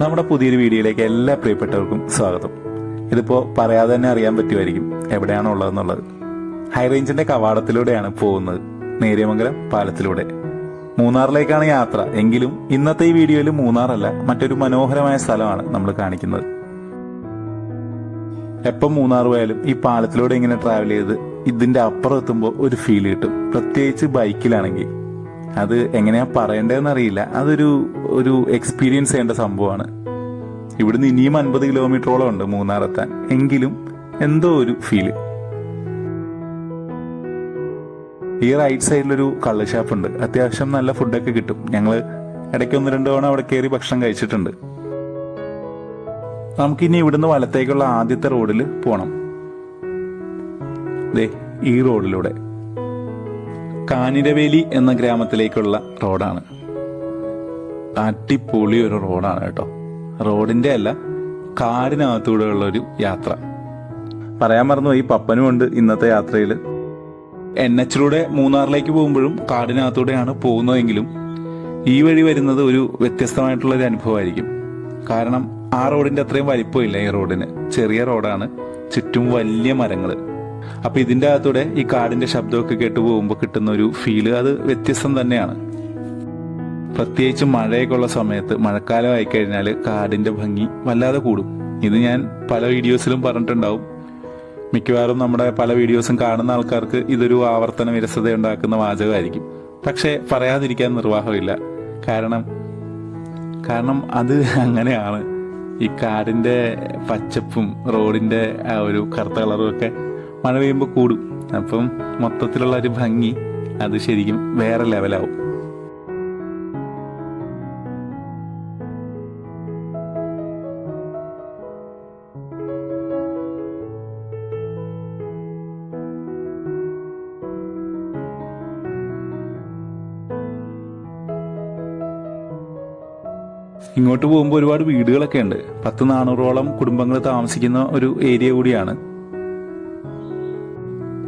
നമ്മുടെ പുതിയൊരു വീഡിയോയിലേക്ക് എല്ലാ പ്രിയപ്പെട്ടവർക്കും സ്വാഗതം. ഇതിപ്പോൾ പറയാതെ തന്നെ അറിയാൻ പറ്റുമായിരിക്കും എവിടെയാണ് ഉള്ളതെന്നുള്ളത്. ഹൈ റേഞ്ചിന്റെ കവാടത്തിലൂടെയാണ് പോകുന്നത്. നേര്യമംഗലം പാലത്തിലൂടെ. മൂന്നാറിലേക്കാണ് യാത്ര. എങ്കിലും ഇന്നത്തെ ഈ വീഡിയോയിൽ മൂന്നാറല്ല മറ്റൊരു മനോഹരമായ സ്ഥലമാണ് നമ്മൾ കാണിക്കുന്നത്. എപ്പം മൂന്നാർ പോയാലും ഈ പാലത്തിലൂടെ ഇങ്ങനെ ട്രാവൽ ചെയ്ത് ഇതിന്റെ അപ്പുറം എത്തുമ്പോൾ ഒരു ഫീൽ കിട്ടും. പ്രത്യേകിച്ച് ബൈക്കിലാണെങ്കിൽ അത് എങ്ങനെയാ പറയേണ്ടതെന്ന് അറിയില്ല അതൊരു ഒരു എക്സ്പീരിയൻസ് ചെയ്യേണ്ട സംഭവമാണ്. ഇവിടുന്ന് ഇനിയും അൻപത് കിലോമീറ്ററോളം ഉണ്ട് മൂന്നാർ എത്താൻ എങ്കിലും എന്തോ ഒരു ഫീൽ ഈ റൈറ്റ് സൈഡിലൊരു കള്ള് ഷാപ്പ് ഉണ്ട്. അത്യാവശ്യം നല്ല ഫുഡൊക്കെ കിട്ടും. ഞങ്ങൾ ഇടയ്ക്ക് ഒന്ന് രണ്ട് തവണ അവിടെ കയറി ഭക്ഷണം കഴിച്ചിട്ടുണ്ട്. നമുക്കിനി ഇവിടുന്ന് വലത്തേക്കുള്ള ആദ്യത്തെ റോഡിൽ പോണം. ദേ ഈ റോഡിലൂടെ കാനിരവേലി എന്ന ഗ്രാമത്തിലേക്കുള്ള റോഡാണ്. അടിപൊളി ഒരു റോഡാണ് കേട്ടോ. റോഡിന്റെ അല്ല കാടിനകത്തൂടെ ഉള്ള ഒരു യാത്ര. പറയാൻ മറന്നു ഈ പപ്പനും ഉണ്ട് ഇന്നത്തെ യാത്രയിൽ എൻ എച്ചിലൂടെ മൂന്നാറിലേക്ക് പോകുമ്പോഴും കാടിനകത്തൂടെയാണ് പോകുന്നതെങ്കിലും ഈ വഴി വരുന്നത് ഒരു വ്യത്യസ്തമായിട്ടുള്ള ഒരു അനുഭവമായിരിക്കും. കാരണം ആ റോഡിന്റെ അത്രയും വലിപ്പമില്ല ഈ റോഡിന്. ചെറിയ റോഡാണ് ചുറ്റും വലിയ മരങ്ങൾ അപ്പൊ ഇതിന്റെ അകത്തൂടെ ഈ കാടിന്റെ ശബ്ദമൊക്കെ കേട്ട് പോകുമ്പോൾ കിട്ടുന്ന ഒരു ഫീൽ അത് വ്യത്യസ്തം തന്നെയാണ്. പ്രത്യേകിച്ച് മഴയൊക്കെ ഉള്ള സമയത്ത് മഴക്കാലം ആയി ആയിക്കഴിഞ്ഞാൽ കാടിന്റെ ഭംഗി വല്ലാതെ കൂടും. ഇത് ഞാൻ പല വീഡിയോസിലും പറഞ്ഞിട്ടുണ്ടാവും. മിക്കവാറും നമ്മുടെ പല വീഡിയോസും കാണുന്ന ആൾക്കാർക്ക് ഇതൊരു ആവർത്തന വിരസത ഉണ്ടാക്കുന്ന വാചകമായിരിക്കും. പക്ഷേ പറയാതിരിക്കാൻ നിർവാഹമില്ല. കാരണം കാരണം അത് അങ്ങനെയാണ്. ഈ കാടിന്റെ പച്ചപ്പും റോഡിന്റെ ആ ഒരു കറുത്ത കളറും ഒക്കെ മഴ പെയ്യുമ്പോൾ കൂടും. അപ്പം മൊത്തത്തിലുള്ള ഒരു ഭംഗി അത് ശരിക്കും വേറെ ലെവലാവും. ഇങ്ങോട്ട് പോകുമ്പോൾ ഒരുപാട് വീടുകളൊക്കെ ഉണ്ട്. പത്ത് നാനൂറോളം കുടുംബങ്ങൾ താമസിക്കുന്ന ഒരു ഏരിയ കൂടിയാണ്.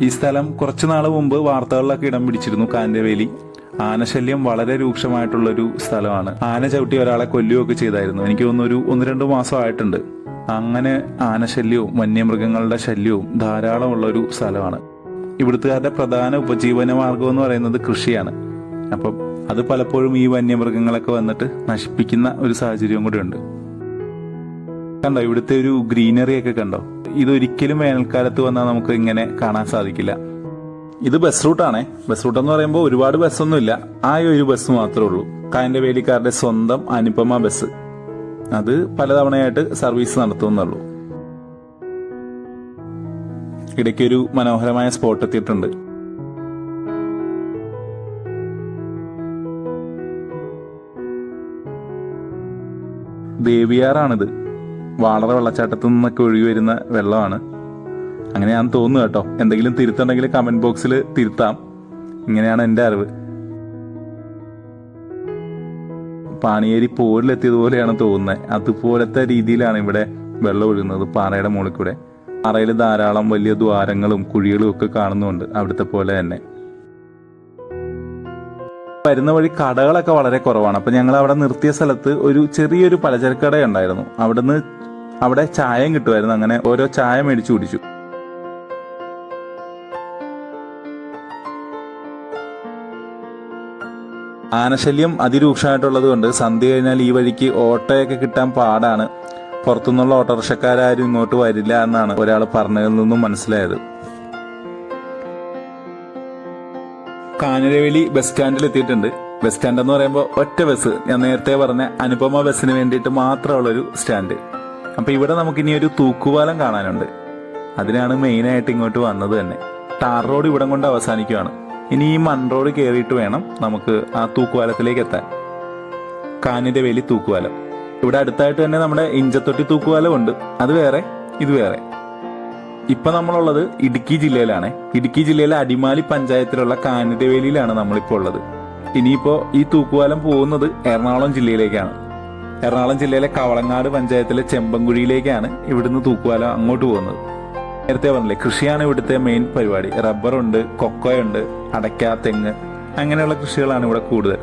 ഈ സ്ഥലം കുറച്ചു നാൾ മുമ്പ് വാർത്തകളിലൊക്കെ ഇടം പിടിച്ചിരുന്നു കാന്റവേലി ആനശല്യം വളരെ രൂക്ഷമായിട്ടുള്ള ഒരു സ്ഥലമാണ്. ആന ചവിട്ടി ഒരാളെ കൊല്ലുകയൊക്കെ ചെയ്തായിരുന്നു. എനിക്ക് തോന്നുന്നു ഒരു ഒന്ന് രണ്ട് മാസം ആയിട്ടുണ്ട്. അങ്ങനെ ആനശല്യവും വന്യമൃഗങ്ങളുടെ ശല്യവും ധാരാളമുള്ള ഒരു സ്ഥലമാണ്. ഇവിടുത്തുകാരുടെ പ്രധാന ഉപജീവന മാർഗം എന്ന് പറയുന്നത് കൃഷിയാണ്. അപ്പം അത് പലപ്പോഴും ഈ വന്യമൃഗങ്ങളൊക്കെ വന്നിട്ട് നശിപ്പിക്കുന്ന ഒരു സാഹചര്യവും കൂടി ഉണ്ട് കണ്ടോ ഇവിടുത്തെ ഒരു ഗ്രീനറി ഒക്കെ കണ്ടോ? ഇതൊരിക്കലും വേനൽക്കാലത്ത് വന്നാൽ നമുക്ക് ഇങ്ങനെ കാണാൻ സാധിക്കില്ല. ഇത് ബസ് റൂട്ടാണേ ബസ് റൂട്ട് എന്ന് പറയുമ്പോൾ ഒരുപാട് ബസ്സൊന്നുമില്ല ആ ഒരു ബസ് മാത്രമേ ഉള്ളൂ. കായന്റെ സ്വന്തം അനുപമ ബസ് അത് പലതവണയായിട്ട് സർവീസ് നടത്തുന്നുള്ളൂ. ഇടയ്ക്കൊരു മനോഹരമായ സ്പോട്ട് എത്തിയിട്ടുണ്ട്. ദേവിയാറാണിത്. വാളറ വെള്ളച്ചാട്ടത്തു നിന്നൊക്കെ ഒഴുകി വരുന്ന വെള്ളമാണ്. അങ്ങനെയാണ് തോന്നുന്നു കേട്ടോ. എന്തെങ്കിലും തിരുത്തുണ്ടെങ്കിൽ കമന്റ് ബോക്സിൽ തിരുത്താം. ഇങ്ങനെയാണ് എന്റെ അറിവ്. പാണിയേരി പോരിലെത്തിയതുപോലെയാണ് തോന്നുന്നത് അതുപോലത്തെ രീതിയിലാണ് ഇവിടെ വെള്ളം ഒഴുകുന്നത് പാറയുടെ മുകളിൽ കൂടെ. പാറയിൽ ധാരാളം വലിയ ദ്വാരങ്ങളും കുഴികളും ഒക്കെ കാണുന്നുണ്ട് അവിടുത്തെ പോലെ തന്നെ. വരുന്ന വഴി കടകളൊക്കെ വളരെ കുറവാണ്. അപ്പൊ ഞങ്ങൾ അവിടെ നിർത്തിയ സ്ഥലത്ത് ഒരു ചെറിയൊരു പലചരക്ക് കട ഉണ്ടായിരുന്നു. അവിടുന്ന് അവിടെ ചായം കിട്ടുമായിരുന്നു. അങ്ങനെ ഓരോ ചായ മേടിച്ചു കുടിച്ചു. ആനശല്യം അതിരൂക്ഷമായിട്ടുള്ളത് കൊണ്ട് സന്ധ്യ കഴിഞ്ഞാൽ ഈ വഴിക്ക് ഓട്ടോയൊക്കെ കിട്ടാൻ പാടാണ്. പുറത്തുനിന്നുള്ള ഓട്ടോറിക്ഷക്കാരും ഇങ്ങോട്ട് വരില്ല എന്നാണ് ഒരാൾ പറഞ്ഞതിൽ നിന്നും മനസ്സിലായത്. കാഞ്ഞിരവേലി ബസ് സ്റ്റാൻഡിൽ എത്തിയിട്ടുണ്ട്. ബസ് സ്റ്റാൻഡ് എന്ന് പറയുമ്പോൾ ഒറ്റ ബസ് ഞാൻ നേരത്തെ പറഞ്ഞ അനുപമ ബസ്സിന് വേണ്ടിയിട്ട് മാത്രമുള്ളൊരു സ്റ്റാൻഡ് അപ്പോൾ ഇവിടെ നമുക്ക് ഇനി ഒരു തൂക്കുപാലം കാണാനുണ്ട്. അതിനാണ് മെയിനായിട്ട് ഇങ്ങോട്ട് വന്നത് തന്നെ. ടാർ റോഡ് ഇവിടം കൊണ്ട് അവസാനിക്കുകയാണ് ഇനി ഈ മൺ റോഡ് കയറിയിട്ട് വേണം നമുക്ക് ആ തൂക്കുപാലത്തിലേക്ക് എത്താൻ. കാഞ്ഞിരവേലി തൂക്കുപാലം. ഇവിടെ അടുത്തായിട്ട് തന്നെ നമ്മുടെ ഇഞ്ചത്തൊട്ടി തൂക്കുപാലം ഉണ്ട്. അത് വേറെ ഇത് വേറെ. ഇപ്പൊ നമ്മളുള്ളത് ഇടുക്കി ജില്ലയിലാണ്. ഇടുക്കി ജില്ലയിലെ അടിമാലി പഞ്ചായത്തിലുള്ള കാനഡവേലിയിലാണ് നമ്മളിപ്പോൾ ഉള്ളത്. ഇനിയിപ്പോ ഈ തൂക്കുപാലം പോകുന്നത് എറണാകുളം ജില്ലയിലേക്കാണ്. എറണാകുളം ജില്ലയിലെ കവളങ്ങാട് പഞ്ചായത്തിലെ ചെമ്പൻകുഴിയിലേക്കാണ് ഇവിടുന്ന് തൂക്കുപാലം അങ്ങോട്ട് പോകുന്നത്. നേരത്തെ പറഞ്ഞില്ലേ കൃഷിയാണ് ഇവിടുത്തെ മെയിൻ പരിപാടി. റബ്ബറുണ്ട് കൊക്കോയുണ്ട് അടയ്ക്ക തെങ്ങ് അങ്ങനെയുള്ള കൃഷികളാണ് ഇവിടെ കൂടുതൽ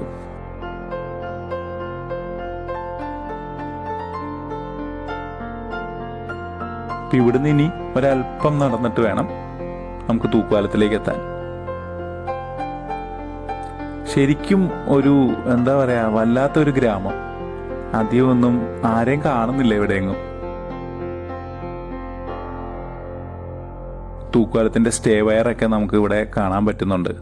അപ്പം ഇവിടുന്ന് ഇനി ഒരല്പം നടന്നിട്ട് വേണം നമുക്ക് തൂക്കുപാലത്തിലേക്ക് എത്താൻ. ശരിക്കും ഒരു എന്താ പറയാ വല്ലാത്തൊരു ഗ്രാമം. അധികമൊന്നും ആരെയും കാണുന്നില്ല എവിടെയെങ്ങും തൂക്കുപാലത്തിന്റെ സ്റ്റേ വയറൊക്കെ നമുക്ക് ഇവിടെ കാണാൻ പറ്റുന്നുണ്ട്.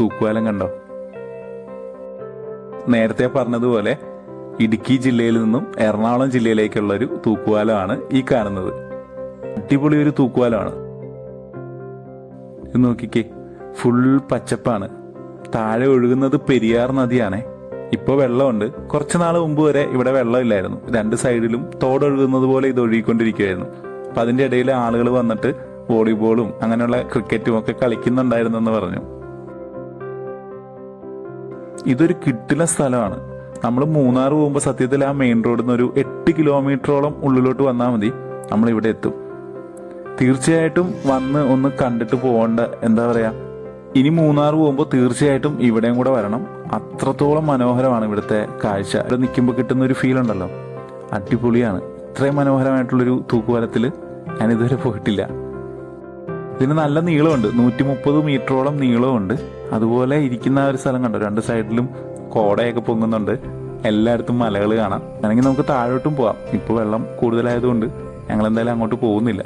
തൂക്കുപാലം കണ്ടോ? നേരത്തെ പറഞ്ഞതുപോലെ ഇടുക്കി ജില്ലയിൽ നിന്നും എറണാകുളം ജില്ലയിലേക്കുള്ള ഒരു തൂക്കുവാലമാണ് ഈ കാണുന്നത്. അടിപൊളി ഒരു തൂക്കുവാലമാണ് ഇത് നോക്കിക്കേ ഫുൾ പച്ചപ്പാണ്. താഴെ ഒഴുകുന്നത് പെരിയാർ നദിയാണേ. ഇപ്പോൾ വെള്ളമുണ്ട്. കുറച്ച് നാൾ മുമ്പ് വരെ ഇവിടെ വെള്ളമില്ലായിരുന്നു. രണ്ട് സൈഡിലും തോടൊഴുകുന്നത് പോലെ ഇത് ഒഴുകിക്കൊണ്ടിരിക്കുകയായിരുന്നു അപ്പൊ അതിന്റെ ഇടയിൽ ആളുകൾ വന്നിട്ട് വോളിബോളും അങ്ങനെയുള്ള ക്രിക്കറ്റും ഒക്കെ കളിക്കുന്നുണ്ടായിരുന്നെന്ന് പറഞ്ഞു. ഇതൊരു കിട്ടില സ്ഥലമാണ്. നമ്മൾ മൂന്നാർ പോകുമ്പോൾ സത്യത്തിൽ ആ മെയിൻ റോഡിൽ നിന്ന് ഒരു എട്ട് കിലോമീറ്ററോളം ഉള്ളിലോട്ട് വന്നാൽ മതി. നമ്മൾ ഇവിടെ എത്തും. തീർച്ചയായിട്ടും വന്ന് ഒന്ന് കണ്ടിട്ട് പോകേണ്ട എന്താ പറയുക ഇനി മൂന്നാർ പോകുമ്പോൾ തീർച്ചയായിട്ടും ഇവിടെയും കൂടെ വരണം. അത്രത്തോളം മനോഹരമാണ് ഇവിടുത്തെ കാഴ്ച. ഇവിടെ നിൽക്കുമ്പോൾ കിട്ടുന്ന ഒരു ഫീൽ ഉണ്ടല്ലോ. അടിപൊളിയാണ്. ഇത്രയും മനോഹരമായിട്ടുള്ളൊരു തൂക്കുപാലത്തിൽ ഞാൻ ഇതുവരെ പോയിട്ടില്ല. ഇതിന് നല്ല നീളമുണ്ട്. നൂറ്റി മുപ്പത് മീറ്ററോളം നീളമുണ്ട്. അതുപോലെ ഇരിക്കുന്ന ഒരു സ്ഥലം കണ്ടോ? രണ്ട് സൈഡിലും കോടയൊക്കെ പൊങ്ങുന്നുണ്ട്. എല്ലായിടത്തും മലകൾ കാണാം. വേണമെങ്കിൽ നമുക്ക് താഴോട്ടും പോവാം. ഇപ്പോൾ വെള്ളം കൂടുതലായതുകൊണ്ട് ഞങ്ങൾ എന്തായാലും അങ്ങോട്ട് പോകുന്നില്ല.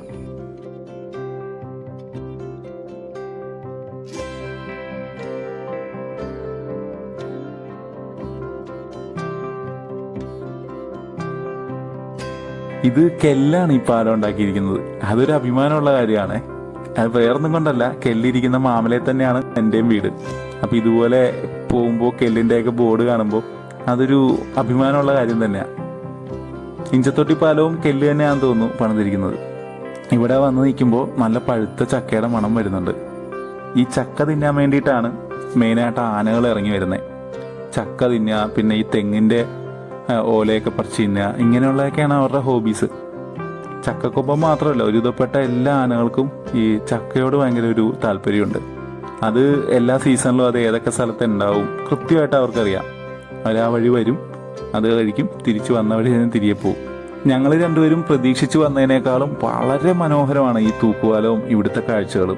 ഇത് കെല്ലാണ് ഈ പാലം ഉണ്ടാക്കിയിരിക്കുന്നത്. അതൊരു അഭിമാനമുള്ള കാര്യമാണ്. അത് വേറൊന്നും കൊണ്ടല്ല. കെല്ലിരിക്കുന്ന മാമലയിൽ തന്നെയാണ് എന്റെയും വീട്. അപ്പം ഇതുപോലെ പോകുമ്പോൾ കെല്ലിന്റെയൊക്കെ ബോർഡ് കാണുമ്പോൾ അതൊരു അഭിമാനമുള്ള കാര്യം തന്നെയാണ് ഇഞ്ചത്തൊട്ടി പാലവും കെല്ല് തന്നെയാണെന്ന് തോന്നുന്നു പണിതിരിക്കുന്നത്. ഇവിടെ വന്ന് നിൽക്കുമ്പോൾ നല്ല പഴുത്ത ചക്കയുടെ മണം വരുന്നുണ്ട്. ഈ ചക്ക തിന്നാൻ വേണ്ടിയിട്ടാണ് മെയിനായിട്ട് ആനകൾ ഇറങ്ങി വരുന്നത് ചക്ക തിന്നുക പിന്നെ ഈ തെങ്ങിന്റെ ഓലയൊക്കെ പറിച്ച് തിന്നുക ഇങ്ങനെയുള്ളതൊക്കെയാണ് അവരുടെ ഹോബീസ്. ചക്കക്കൊപ്പം മാത്രമല്ല ഒരുവിധപ്പെട്ട എല്ലാ ആനകൾക്കും ഈ ചക്കയോട് ഭയങ്കര ഒരു താല്പര്യമുണ്ട്. അത് എല്ലാ സീസണിലും അത് ഏതൊക്കെ സ്ഥലത്ത് ഉണ്ടാവും കൃത്യമായിട്ട് അവർക്കറിയാം. അവർ ആ വഴി വരും അത് കഴിക്കും തിരിച്ചു വന്ന വഴി തന്നെ തിരികെ പോകും ഞങ്ങൾ രണ്ടുപേരും പ്രതീക്ഷിച്ചു വന്നതിനേക്കാളും വളരെ മനോഹരമാണ് ഈ തൂക്കുപാലവും ഇവിടുത്തെ കാഴ്ചകളും.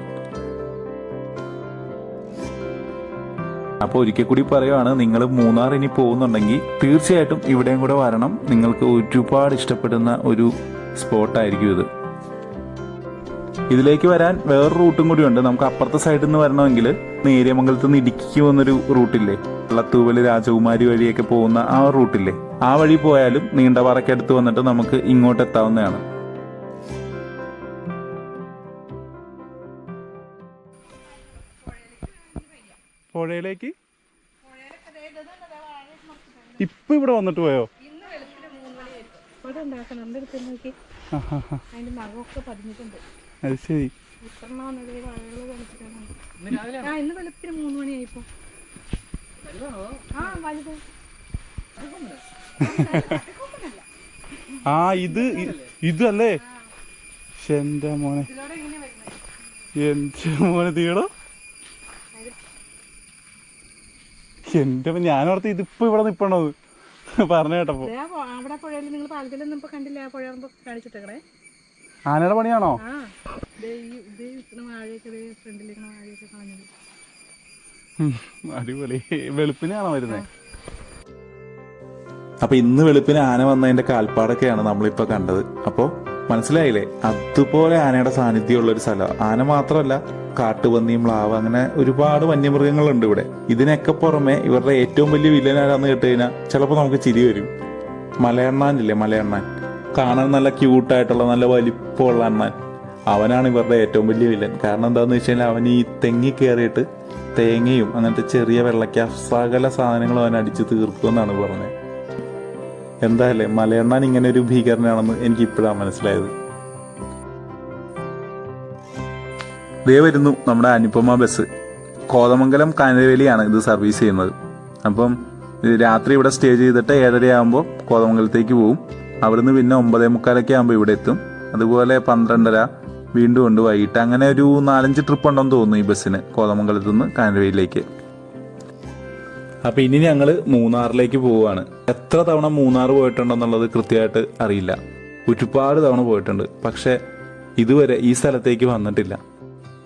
അപ്പോൾ ഒരിക്കൽ കൂടി പറയുവാണ് നിങ്ങൾ മൂന്നാർ ഇനി പോകുന്നുണ്ടെങ്കിൽ തീർച്ചയായിട്ടും ഇവിടെയും കൂടെ വരണം. നിങ്ങൾക്ക് ഒരുപാട് ഇഷ്ടപ്പെടുന്ന ഒരു സ്പോട്ടായിരിക്കും ഇത്. ഇതിലേക്ക് വരാൻ വേറൊരു റൂട്ടും കൂടി ഉണ്ട് നമുക്ക് അപ്പുറത്തെ സൈഡിൽ നിന്ന് വരണമെങ്കിൽ നേര്യമംഗലത്ത് നിന്ന് ഇടുക്കിക്ക് പോകുന്നൊരു റൂട്ടില്ലേ? വെള്ളത്തൂവൽ രാജകുമാരി വഴിയൊക്കെ പോകുന്ന ആ റൂട്ടില്ലേ? ആ വഴി പോയാലും നീണ്ടപാറയ്ക്കടുത്ത് വന്നിട്ട് നമുക്ക് ഇങ്ങോട്ട് എത്താവുന്നതാണ്. പുഴയിലേക്ക്? ഇപ്പൊ ഇവിടെ വന്നിട്ട് പോയോ? ഇവിടെ ഉണ്ടാക്കണം എന്റെ അടുത്ത് നോക്കി അതിന്റെ നഖമൊക്കെ പതിഞ്ഞിട്ടുണ്ട്. അത് ശരി. ആ ഇന്ന് വെളുപ്പിന് മൂന്ന് മണിയായിപ്പോ. ആ വലുത്. ആ ഇത് ഇതല്ലേ? എന്റെ മോനെ. എന്റെ മോനെ തീടോ. എന്റെ ഞാൻ ഞാനോർത്ത് ഇതിപ്പോ ഇവിടെ നിപ്പണത് പറഞ്ഞ കേട്ടപ്പോ. ആ അവിടെ പുഴയിൽ നിങ്ങൾ പാലത്തിലൊന്നും ഇപ്പൊ കണ്ടില്ല ആ പുഴ ആകുമ്പോ കാണിച്ചിട്ടേ ആനയുടെ പണിയാണോ? അടിപൊളി. വെളുപ്പിനാണോ വരുന്നത് അപ്പൊ ഇന്ന് വെളുപ്പിന് ആന വന്നതിന്റെ കാൽപ്പാടൊക്കെയാണ് നമ്മളിപ്പോ കണ്ടത്. അപ്പോ മനസ്സിലായില്ലേ? അതുപോലെ ആനയുടെ സാന്നിധ്യമുള്ള ഒരു സ്ഥലം. ആന മാത്രമല്ല കാട്ടുപന്നി മ്ലാവ് അങ്ങനെ ഒരുപാട് വന്യമൃഗങ്ങളുണ്ട് ഇവിടെ. ഇതിനൊക്കെ പുറമെ ഇവരുടെ ഏറ്റവും വലിയ വില്ലൻ ആരാന്ന് കേട്ട് കഴിഞ്ഞാൽ ചിലപ്പോൾ നമുക്ക് ചിരി വരും. മലയണ്ണാനില്ലേ മലയണ്ണാൻ? കാണാൻ നല്ല ക്യൂട്ടായിട്ടുള്ള നല്ല വലിപ്പമുള്ള അണ്ണാൻ. അവനാണ് ഇവരുടെ ഏറ്റവും വലിയ വില്ലൻ കാരണം എന്താന്ന് വെച്ച് കഴിഞ്ഞാൽ അവൻ ഈ തെങ്ങി കയറിയിട്ട് തേങ്ങയും അങ്ങനത്തെ ചെറിയ വെള്ളക്ക സകല സാധനങ്ങളും അവൻ അടിച്ചു തീർക്കുമെന്നാണ് പറഞ്ഞത്. എന്തായാലേ മലയണ്ണാൻ ഇങ്ങനെ ഒരു ഭീകരനാണെന്ന് എനിക്ക് ഇപ്പോഴാണ് മനസ്സിലായത്. ദേ വരുന്നു നമ്മുടെ അനുപമ ബസ്. കോതമംഗലം കാനവേലിയാണ് ഇത് സർവീസ് ചെയ്യുന്നത്. അപ്പം രാത്രി ഇവിടെ സ്റ്റേ ചെയ്തിട്ട് ഏഴരയാകുമ്പോൾ കോതമംഗലത്തേക്ക് പോകും അവിടുന്ന് പിന്നെ ഒമ്പതേ മുക്കാലൊക്കെ ആകുമ്പോൾ ഇവിടെ എത്തും. അതുപോലെ പന്ത്രണ്ടര വീണ്ടും ഉണ്ട് വൈകിട്ട്. അങ്ങനെ ഒരു നാലഞ്ച് ട്രിപ്പ് ഉണ്ടെന്ന് തോന്നുന്നു ഈ ബസ്സിന് കോതമംഗലത്ത് നിന്ന് കാനവേലിയിലേക്ക് അപ്പൊ ഇനി ഞങ്ങൾ മൂന്നാറിലേക്ക് പോവുകയാണ്. എത്ര തവണ മൂന്നാർ പോയിട്ടുണ്ടെന്നുള്ളത് കൃത്യമായിട്ട് അറിയില്ല. ഒരുപാട് തവണ പോയിട്ടുണ്ട്. പക്ഷെ ഇതുവരെ ഈ സ്ഥലത്തേക്ക് വന്നിട്ടില്ല.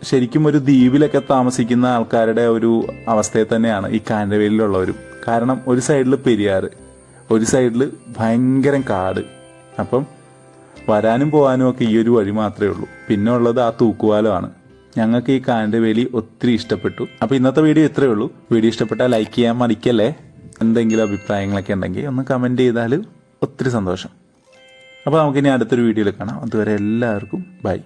ശരിക്കും ഒരു ദ്വീപിലൊക്കെ താമസിക്കുന്ന ആൾക്കാരുടെ ഒരു അവസ്ഥയെ തന്നെയാണ് ഈ കാനവേലിലുള്ളവരും കാരണം ഒരു സൈഡിൽ പെരിയാർ ഒരു സൈഡിൽ ഭയങ്കര കാട്. അപ്പം വരാനും പോകാനും ഒക്കെ ഈ ഒരു വഴി മാത്രമേ ഉള്ളൂ. പിന്നെ ഉള്ളത് ആ തൂക്കുപാലമാണ് ഞങ്ങൾക്ക് ഈ കാൻഡവേലി ഒത്തിരി ഇഷ്ടപ്പെട്ടു. അപ്പോൾ ഇന്നത്തെ വീഡിയോ ഇത്രയേ ഉള്ളൂ. വീഡിയോ ഇഷ്ടപ്പെട്ടാൽ ലൈക്ക് ചെയ്യാൻ മടിക്കല്ലേ? എന്തെങ്കിലും അഭിപ്രായങ്ങളൊക്കെ ഉണ്ടെങ്കിൽ ഒന്ന് കമന്റ് ചെയ്താൽ ഒത്തിരി സന്തോഷം. അപ്പോൾ നമുക്കിനി അടുത്തൊരു വീഡിയോയിൽ കാണാം. അതുവരെ എല്ലാവർക്കും ബൈ